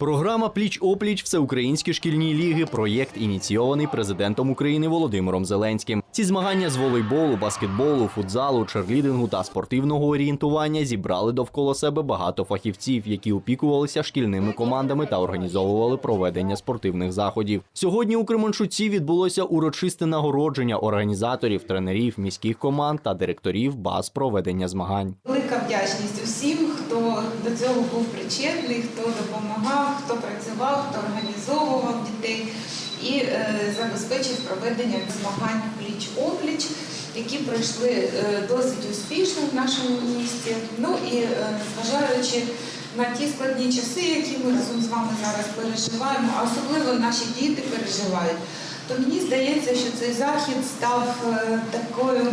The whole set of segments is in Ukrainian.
Програма Пліч опліч всеукраїнські шкільні ліги. Проєкт ініційований президентом України Володимиром Зеленським. Ці змагання з волейболу, баскетболу, футзалу, черлідингу та спортивного орієнтування зібрали довкола себе багато фахівців, які опікувалися шкільними командами та організовували проведення спортивних заходів. Сьогодні у Кременчуці відбулося урочисте нагородження організаторів, тренерів, міських команд та директорів баз проведення змагань. Велика вдячність усім, хто до цього був причетний, хто допомагав, хто працював, хто організовував дітей і е, забезпечив проведення змагань пліч-опліч, які пройшли е, досить успішно в нашому місті. Ну і е, зважаючи на ті складні часи, які ми разом з вами зараз переживаємо, а особливо наші діти переживають. То мені здається, що цей захід став такою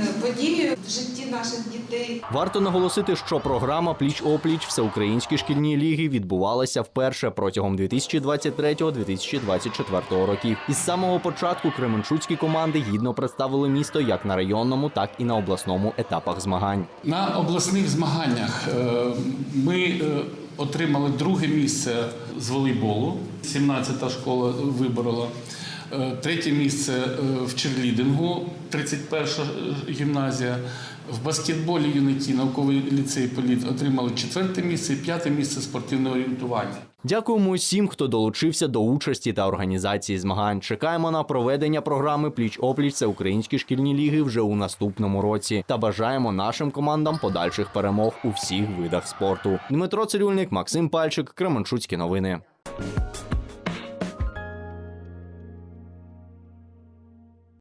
позитивною подією в житті наших дітей. Варто наголосити, що програма Пліч опліч всеукраїнські шкільні ліги відбувалася вперше протягом 2023-2024 років. Із самого початку кременчуцькі команди гідно представили місто як на районному, так і на обласному етапах змагань. На обласних змаганнях е, ми е, отримали друге місце з волейболу. 17-та школа виборола. Е, Третє місце е, в черлідингу, 31-ша гімназія. В баскетболі юнаки науковий ліцей політ отримали четверте місце п'яте місце спортивного орієнтування. Дякуємо усім, хто долучився до участі та організації змагань. Чекаємо на проведення програми Пліч опліч всеукраїнські шкільні ліги вже у наступному році. Та бажаємо нашим командам подальших перемог у всіх видах спорту. Дмитро Цирюльник, Максим Пальчик, Кременчуцькі новини.